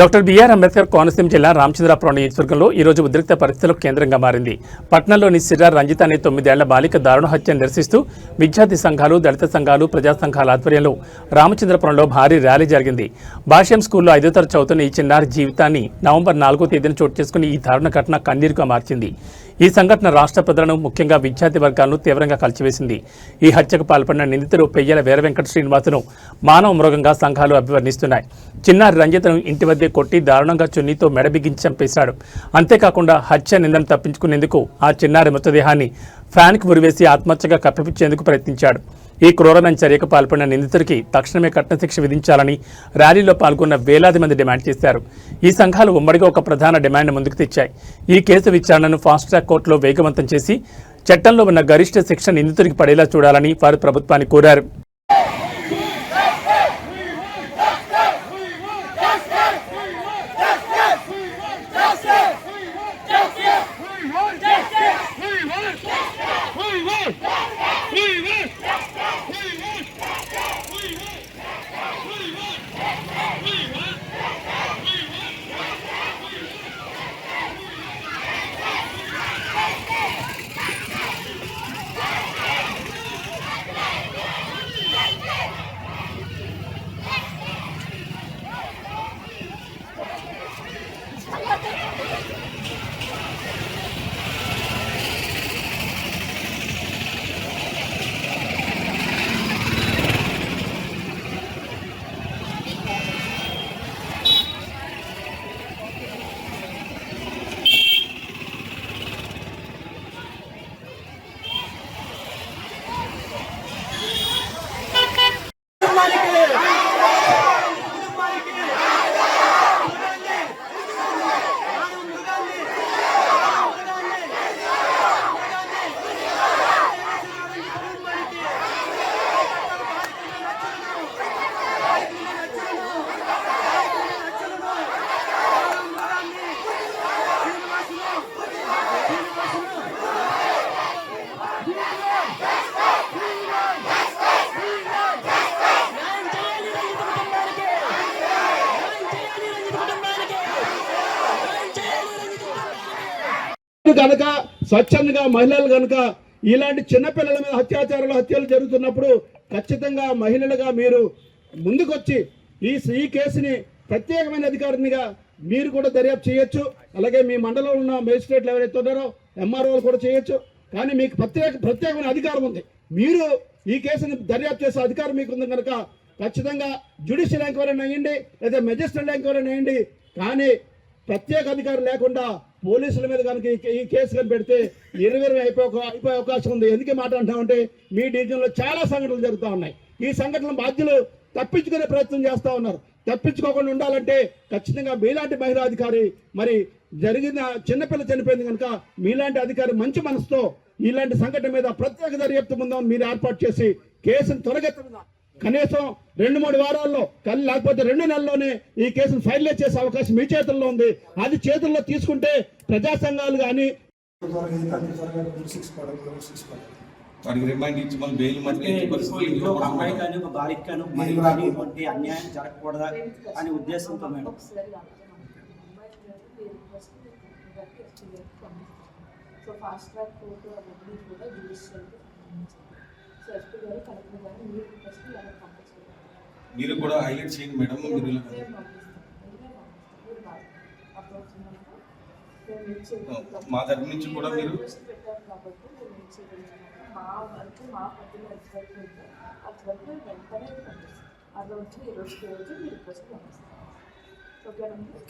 Doctor BR Ambedkar Konaseema జిల్లా రామచంద్రాపురం నియోజకవర్గంలో ఈ రోజు ఉద్రిక్త పరిస్థితులకు కేంద్రంగా మారింది. పట్నంలోని సిర్రా రంజిత్ అనే తొమ్మిదేళ్ళ బాలిక దారుణ హత్యను నిరసిస్తూ విద్యార్థి సంఘాలు దళిత సంఘాలు ప్రజా సంఘాల ఆధ్వర్యంలో రామచంద్రపురంలో భారీ ర్యాలీ జరిగింది. భాష్యం స్కూల్లో ఐదో తరచు చదువుతున్న ఈ చిన్నారి జీవితాన్ని నవంబర్ నాలుగో తేదీన చోటు చేసుకుని ఈ దారుణ ఘటన కన్నీరుగా మార్చింది. ఈ సంఘటన రాష్ట్ర ప్రజలను ముఖ్యంగా విద్యార్థి వర్గాలను తీవ్రంగా కలిచివేసింది. ఈ హత్యకు పాల్పడిన నిందితుడు పెయ్యల వీర వెంకట శ్రీనివాసును మానవ మృగంగా సంఘాలు అభివర్ణిస్తున్నాయి. చిన్నారి రంజితను ఇంటి వద్దే కొట్టి దారుణంగా చున్నీతో మెడబిగించి చంపేశాడు. అంతేకాకుండా హత్య నిందను తప్పించుకునేందుకు ఆ చిన్నారి మృతదేహాన్ని ఫ్యాన్కి ఉరివేసి ఆత్మహత్యగా కప్పిపుచ్చేందుకు ప్రయత్నించాడు. ఈ క్రూరమైన చర్యకు పాల్పడిన నిందితుడికి తక్షణమే కఠిన శిక్ష విధించాలని ర్యాలీలో పాల్గొన్న వేలాది మంది డిమాండ్ చేశారు. ఈ సంఘాలు ఉమ్మడిగా ఒక ప్రధాన డిమాండ్ ముందుకు తెచ్చాయి. ఈ కేసు విచారణను ఫాస్ట్ ట్రాక్ కోర్టులో వేగవంతం చేసి చట్టంలో ఉన్న గరిష్ట శిక్ష నిందితుడికి పడేలా చూడాలని వారు ప్రభుత్వాన్ని కోరారు. కనుక స్వచ్ఛందంగా మహిళలు కనుక ఇలాంటి చిన్నపిల్లల మీద అత్యాచారాలు హత్యలు జరుగుతున్నప్పుడు ఖచ్చితంగా మహిళలుగా మీరు ముందుకొచ్చి ఈ ఈ కేసుని ప్రత్యేకమైన అధికారినిగా మీరు కూడా దర్యాప్తు చేయొచ్చు. అలాగే మీ మండలంలో ఉన్న మేజిస్ట్రేట్లు ఎవరైతే ఉన్నారో ఎంఆర్ఓలు కూడా చేయొచ్చు. కానీ మీకు ప్రత్యేక ప్రత్యేకమైన అధికారం ఉంది. మీరు ఈ కేసుని దర్యాప్తు చేసే అధికారం మీకు ఉంది కనుక ఖచ్చితంగా జ్యుడిషియల్ ఎంక్వైరీ అయ్యండి లేదా మెజిస్ట్రేట్ ఎంక్వైరీ అయ్యండి కానీ ప్రత్యేక అధికారం లేకుండా పోలీసుల మీద కనుక ఈ- కేసు కనుక పెడితే ఇరవై అయిపోయే అయిపోయే అవకాశం ఉంది. ఎందుకే మాట అంటామంటే మీ డివిజన్లో చాలా సంఘటనలు జరుగుతూ ఉన్నాయి. ఈ సంఘటన బాధ్యులు తప్పించుకునే ప్రయత్నం చేస్తూ ఉన్నారు. తప్పించుకోకుండా ఉండాలంటే ఖచ్చితంగా మీలాంటి మహిళా అధికారి మరి జరిగిన చిన్నపిల్ల చనిపోయింది కనుక మీలాంటి అధికారి మంచి మనసుతో ఇలాంటి సంఘటన మీద ప్రత్యేక దర్యాప్తు ముందు మీరు ఏర్పాటు చేసి కేసును త్వరగెత్తదా కనీసం రెండు మూడు వారాల్లో కల్ లేకపోతే రెండు నెలల్లోనే ఈ కేసును ఫైనలైజ్ చేసే అవకాశం మీ చేతుల్లో ఉంది. అది చేతుల్లో తీసుకుంటే ప్రజా సంఘాలు కానీ వాడికి రిమైండ్ ఇచ్చి మళ్ళీ బెయిల్ అమ్మాయి. కానీ ఒక కానీ మహిళ కానీ అన్యాయం జరగకూడదా అనే ఉద్దేశంతో madam? So fast track court అవన్నీ కూడా జ్యుడిషియల్ సో ఎస్పీ గారు కలెక్టర్ గారు మీరు ఫస్ట్ ఎవరు పంపించారు మీరు కూడా హైలైట్ చేయండి మేడం మీరు ఇలా- మేము పంపిస్తాం ఎందుకంటే పంపిస్తాం మీరు కాదు అప్రోచ్ ఉన్నప్పుడు మేము ఇచ్చే మా తరపు నుంచి కూడా మీరు రిక్వెస్ట్ పెట్టారు కాబట్టి మేము ఇచ్చేయగలుగుతున్నాము మా వరకు మా పద్ధతిలో ఎంతవరకు ఉందో అంతవరకు మేము వెంటనే పంపిస్తాం ఆ రోజు ఈ రోజు రోజు మీ రిక్వెస్ట్ పంపిస్తాం ఓకేనండి